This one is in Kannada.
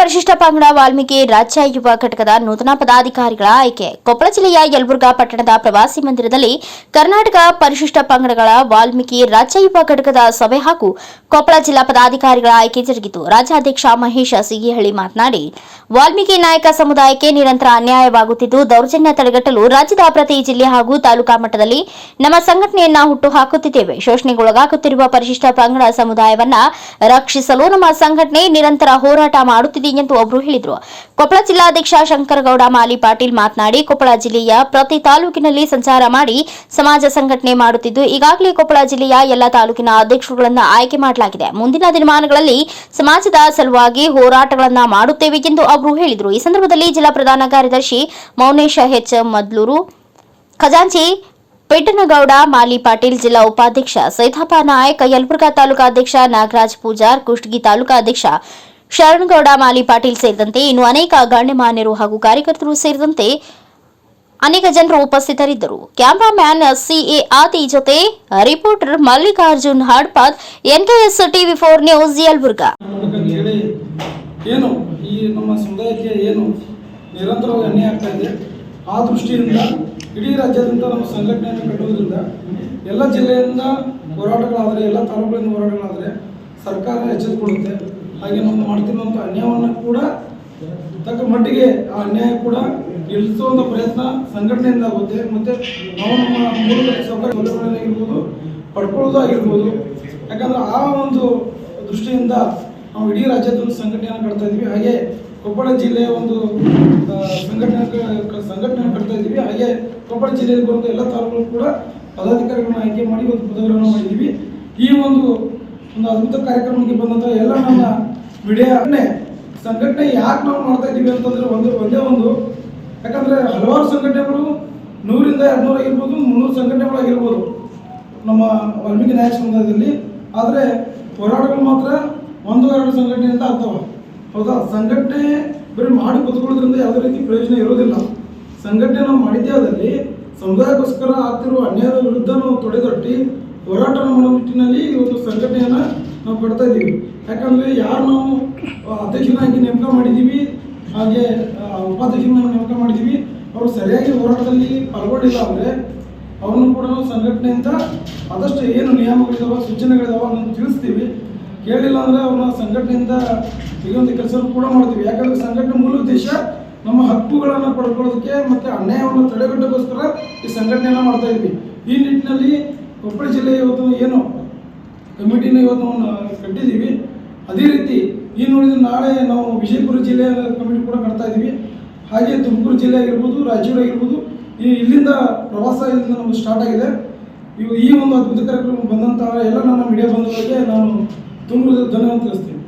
ಪರಿಶಿಷ್ಟ ಪಂಗಡ ವಾಲ್ಮೀಕಿ ರಾಜ್ಯ ಯುವ ಘಟಕದ ನೂತನ ಪದಾಧಿಕಾರಿಗಳ ಆಯ್ಕೆ. ಕೊಪ್ಪಳ ಜಿಲ್ಲೆಯ ಯಲಬುರ್ಗಾ ಪಟ್ಟಣದ ಪ್ರವಾಸಿ ಮಂದಿರದಲ್ಲಿ ಕರ್ನಾಟಕ ಪರಿಶಿಷ್ಟ ಪಂಗಡಗಳ ವಾಲ್ಮೀಕಿ ರಾಜ್ಯ ಯುವ ಘಟಕದ ಸಭೆ ಹಾಗೂ ಕೊಪ್ಪಳ ಜಿಲ್ಲಾ ಪದಾಧಿಕಾರಿಗಳ ಆಯ್ಕೆ ಜರುಗಿತು. ರಾಜ್ಯಾಧ್ಯಕ್ಷ ಮಹೇಶ ಸಿಗಿಹಳ್ಳಿ ಮಾತನಾಡಿ, ವಾಲ್ಮೀಕಿ ನಾಯಕ ಸಮುದಾಯಕ್ಕೆ ನಿರಂತರ ಅನ್ಯಾಯವಾಗುತ್ತಿದ್ದು, ದೌರ್ಜನ್ಯ ತಡೆಗಟ್ಟಲು ರಾಜ್ಯದ ಪ್ರತಿ ಜಿಲ್ಲೆ ಹಾಗೂ ತಾಲೂಕಾ ಮಟ್ಟದಲ್ಲಿ ನಮ್ಮ ಸಂಘಟನೆಯನ್ನ ಹುಟ್ಟು ಹಾಕುತ್ತಿದ್ದೇವೆ ಶೋಷಣೆಗೊಳಗಾಗುತ್ತಿರುವ ಪರಿಶಿಷ್ಟ ಪಂಗಡ ಸಮುದಾಯವನ್ನ ರಕ್ಷಿಸಲು ನಮ್ಮ ಸಂಘಟನೆ ನಿರಂತರ ಹೋರಾಟ ಮಾಡುತ್ತಿದೆ ಎಂದು ಅವರು ಹೇಳಿದರು. ಕೊಪ್ಪಳ ಜಿಲ್ಲಾಧ್ಯಕ್ಷ ಶಂಕರಗೌಡ, ಮಾಲಿ ಪಾಟೀಲ್ ಮಾತನಾಡಿ, ಕೊಪ್ಪಳ ಜಿಲ್ಲೆಯ ಪ್ರತಿ ತಾಲೂಕಿನಲ್ಲಿ ಸಂಚಾರ ಮಾಡಿ ಸಮಾಜ ಸಂಘಟನೆ ಮಾಡುತ್ತಿದ್ದು, ಈಗಾಗಲೇ ಕೊಪ್ಪಳ ಜಿಲ್ಲೆಯ ಎಲ್ಲ ತಾಲೂಕಿನ ಅಧ್ಯಕ್ಷರುಗಳನ್ನು ಆಯ್ಕೆ ಮಾಡಲಾಗಿದೆ. ಮುಂದಿನ ದಿನಮಾನಗಳಲ್ಲಿ ಸಮಾಜದ ಸಲುವಾಗಿ ಹೋರಾಟಗಳನ್ನು ಮಾಡುತ್ತೇವೆ ಎಂದು ಅವರು ಹೇಳಿದರು. ಈ ಸಂದರ್ಭದಲ್ಲಿ ಜಿಲ್ಲಾ ಪ್ರಧಾನ ಕಾರ್ಯದರ್ಶಿ ಮೌನೇಶ ಎಚ್. ಮದ್ಲೂರು, ಖಜಾಂಚಿ ಪೆಟ್ಟನಗೌಡ ಮಾಲಿ ಪಾಟೀಲ್, ಜಿಲ್ಲಾ ಉಪಾಧ್ಯಕ್ಷ ಸೈತಾಪ ನಾಯಕ್, ಯಲಬುರ್ಗಾ ತಾಲೂಕಾ ಅಧ್ಯಕ್ಷ ನಾಗರಾಜ್ ಪೂಜಾರ್, ಕುಷ್ಟಗಿ ತಾಲೂಕಾ ಅಧ್ಯಕ್ಷ ಶರಣಗೌಡ, ಮಾಲಿ ಪಾಟೀಲ್ ಸೇರಿದಂತೆ ಇನ್ನು ಅನೇಕ ಗಣ್ಯಮಾನ್ಯರು ಹಾಗೂ ಕಾರ್ಯಕರ್ತರು ಸೇರಿದಂತೆ ಅನೇಕ ಜನರು ಉಪಸ್ಥಿತರಿದ್ದರು. ಕ್ಯಾಮರಾಮ್ಯಾನ್ ಸಿಎ ಆತಿ ಜೊತೆ reporter Mallikarjun Hadpad NKS TV four news Yelburga. ಏನು ಈ ನಮ್ಮ ಏನು ನಿರಂತರವಾಗಿ ಆ ದೃಷ್ಟಿಯಿಂದ ಇಡೀ ರಾಜ್ಯಾದ್ಯಂತ ನಮ್ಮ ಸಂಘಟನೆಯನ್ನು ಕಟ್ಟುವುದರಿಂದ, ಎಲ್ಲ ಜಿಲ್ಲೆಯಿಂದ ಹೋರಾಟಗಳಾದರೆ, ಎಲ್ಲ ತಾಲೂಕುಗಳಿಂದ ಹೋರಾಟಗಳಾದರೆ ಸರ್ಕಾರ ಎಚ್ಚೆತ್ತುಕೊಳ್ಳುತ್ತೆ. ಹಾಗೆ ನಾವು ಮಾಡ್ತಿರುವಂಥ ಅನ್ಯಾಯವನ್ನು ಕೂಡ ತಕ್ಕ ಮಟ್ಟಿಗೆ ಆ ಅನ್ಯಾಯ ಕೂಡ ನಿಲ್ಲಿಸುವಂಥ ಪ್ರಯತ್ನ ಸಂಘಟನೆಯಿಂದ ಆಗುತ್ತೆ. ಮತ್ತು ನಾವು ನಮ್ಮ ಮೂಲ ಸೌಕರ್ಯ ಪಡ್ಕೊಳ್ಳೋದಾಗಿರ್ಬೋದು ಪಡ್ಕೊಳ್ಳೋದು ಆಗಿರ್ಬೋದು. ಯಾಕಂದ್ರೆ ಆ ಒಂದು ದೃಷ್ಟಿಯಿಂದ ನಾವು ಇಡೀ ರಾಜ್ಯದ ಸಂಘಟನೆಯನ್ನು ಕಟ್ತಾ ಇದ್ವಿ ಹಾಗೆ ಕೊಪ್ಪಳ ಜಿಲ್ಲೆಯ ಒಂದು ಸಂಘಟನೆ ಸಂಘಟನೆ ಕಟ್ತಾ ಇದ್ವಿ ಹಾಗೆ ಕೊಪ್ಪಳ ಜಿಲ್ಲೆಯಲ್ಲಿ ಬರುವಂಥ ಎಲ್ಲ ತಾಲೂಕುಗಳು ಕೂಡ ಪದಾಧಿಕಾರಿಗಳನ್ನ ಆಯ್ಕೆ ಮಾಡಿ ಒಂದು ಪದವಿಗಳನ್ನು ಮಾಡಿದ್ದೀವಿ. ಈ ಒಂದು ಒಂದು ಅದ್ಭುತ ಕಾರ್ಯಕ್ರಮಕ್ಕೆ ಬಂದಂಥ ಎಲ್ಲ ನಮ್ಮ ಮೀಡಿಯಾನೇ ಸಂಘಟನೆ ಯಾಕೆ ನಾವು ಮಾಡ್ತಾ ಇದ್ದೀವಿ ಅಂತಂದ್ರೆ ಒಂದು ಒಂದೇ ಒಂದು. ಯಾಕಂದ್ರೆ ಹಲವಾರು ಸಂಘಟನೆಗಳು ನೂರಿಂದ ಎರಡ್ನೂರು ಆಗಿರ್ಬೋದು, ಮುನ್ನೂರು ಸಂಘಟನೆಗಳಾಗಿರ್ಬೋದು ನಮ್ಮ ವಾಲ್ಮೀಕಿ ನಾಯಕ ಸಮುದಾಯದಲ್ಲಿ. ಆದರೆ ಹೋರಾಟಗಳು ಮಾತ್ರ ಒಂದು ಎರಡು ಸಂಘಟನೆಯಿಂದ ಆಗ್ತವೆ. ಹೌದಾ? ಸಂಘಟನೆ ಬರೀ ಮಾಡಿ ಕೂತ್ಕೊಳ್ಳೋದ್ರಿಂದ ಯಾವುದೇ ರೀತಿ ಪ್ರಯೋಜನ ಇರೋದಿಲ್ಲ. ಸಂಘಟನೆ ನಾವು ಮಾಡಿದ್ದೇ ಆದಲ್ಲಿ ಸಮುದಾಯಕ್ಕೋಸ್ಕರ ಆಗ್ತಿರುವ ಅನ್ಯಾಯದ ವಿರುದ್ಧ ನಾವು ತೊಡೆದೊಟ್ಟಿ ಹೋರಾಟ ಮಾಡೋ ನಿಟ್ಟಿನಲ್ಲಿ ಇವತ್ತು ಸಂಘಟನೆಯನ್ನು ನಾವು ಪಡ್ತಾ ಇದ್ದೀವಿ ಯಾಕಂದರೆ ಯಾರು ನಾವು ಅಧ್ಯಕ್ಷನಾಗಿ ನೇಮಕ ಮಾಡಿದ್ದೀವಿ, ಹಾಗೆ ಉಪಾಧ್ಯಕ್ಷನಾಗಿ ನೇಮಕ ಮಾಡಿದ್ದೀವಿ, ಅವರು ಸರಿಯಾಗಿ ಹೋರಾಟದಲ್ಲಿ ಪಾಲ್ಗೊಂಡಿಲ್ಲ ಅಂದರೆ ಅವನು ಕೂಡ ನಾವು ಸಂಘಟನೆಯಿಂದ ಆದಷ್ಟು ಏನು ನಿಯಮಗಳಿದಾವ, ಸೂಚನೆಗಳಿದಾವ ಅನ್ನೋದು ತಿಳಿಸ್ತೀವಿ. ಕೇಳಿಲ್ಲ ಅಂದರೆ ಅವ್ರನ್ನ ಸಂಘಟನೆಯಿಂದ ತೆಗೆಯುವಂಥ ಕೆಲಸ ಕೂಡ ಮಾಡ್ತೀವಿ. ಯಾಕಂದ್ರೆ ಸಂಘಟನೆ ಮೂಲ ಉದ್ದೇಶ ನಮ್ಮ ಹಕ್ಕುಗಳನ್ನು ಪಡ್ಕೊಳ್ಳೋದಕ್ಕೆ ಮತ್ತು ಅನ್ಯಾಯವನ್ನು ತಡೆಗಟ್ಟಕ್ಕೋಸ್ಕರ ಈ ಸಂಘಟನೆಯನ್ನು ಮಾಡ್ತಾ ಇದ್ವಿ. ಈ ನಿಟ್ಟಿನಲ್ಲಿ ಕೊಪ್ಪಳ ಜಿಲ್ಲೆ ಇವತ್ತು ಏನು ಕಮಿಟಿನ ಇವತ್ತು ಕಟ್ಟಿದ್ದೀವಿ. ಅದೇ ರೀತಿ ಈ ನೋಡಿದ್ರೆ ನಾಳೆ ನಾವು ವಿಜಯಪುರ ಜಿಲ್ಲೆಯ ಕಮಿಟಿ ಕೂಡ ಮಾಡ್ತಾ ಇದ್ದೀವಿ. ಹಾಗೆ ತುಮಕೂರು ಜಿಲ್ಲೆ ಆಗಿರ್ಬೋದು, ರಾಯಚೂರು ಆಗಿರ್ಬೋದು, ಈ ಇಲ್ಲಿಂದ ಪ್ರವಾಸ ಇಲ್ಲಿಂದ ನಮಗೆ ಸ್ಟಾರ್ಟ್ ಆಗಿದೆ. ಇವು ಈ ಒಂದು ಅದ್ಭುತ ಕಾರ್ಯಕ್ರಮ ಬಂದಂತಹ ಎಲ್ಲ ನನ್ನ ಮೀಡಿಯಾ ಬಂಧುಗಳಿಗೆ ನಾನು ತುಂಬ ಧನ್ಯವಾದ ತಿಳಿಸ್ತೀನಿ.